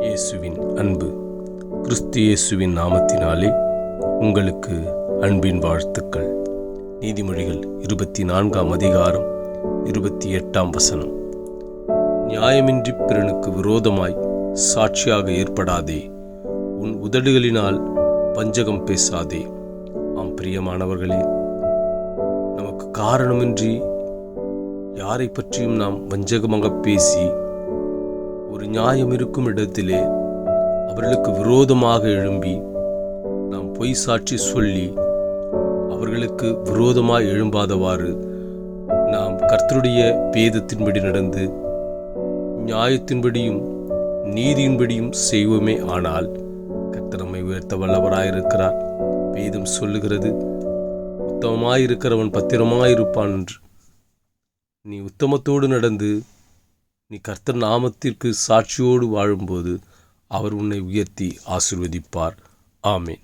இயேசுவின் அன்பு. கிறிஸ்து இயேசுவின் நாமத்தினாலே உங்களுக்கு அன்பின் வாழ்த்துக்கள். நீதிமொழிகள் இருபத்தி நான்காம் அதிகாரம் இருபத்தி எட்டாம் வசனம். நியாயமின்றி பிறனுக்கு விரோதமாய் சாட்சியாக ஏற்படாதே. உன் உதடுகளினால் வஞ்சகம் பேசாதே. ஆம் பிரியமானவர்களே நமக்கு காரணமின்றி யாரை பற்றியும் நாம் வஞ்சகமாக பேசி ஒரு நியாயம் இருக்கும் இடத்திலே அவர்களுக்கு விரோதமாக எழும்பி நாம் பொய் சாட்சி சொல்லி அவர்களுக்கு விரோதமாக எழும்பாதவாறு நாம் கர்த்தருடைய பேதத்தின்படி நடந்து நியாயத்தின்படியும் நீதியின்படியும் செய்வோமே ஆனால் கர்த்தர் நம்மை உயர்த்த வல்லவராயிருக்கிறார். வேதம் சொல்லுகிறது உத்தமமாயிருக்கிறவன் பத்திரமாயிருப்பான் என்று. நீ உத்தமத்தோடு நடந்து நீ கர்த்தர் நாமத்திற்கு சாட்சியோடு வாழும்போது அவர் உன்னை உயர்த்தி ஆசிர்வதிப்பார். ஆமேன்.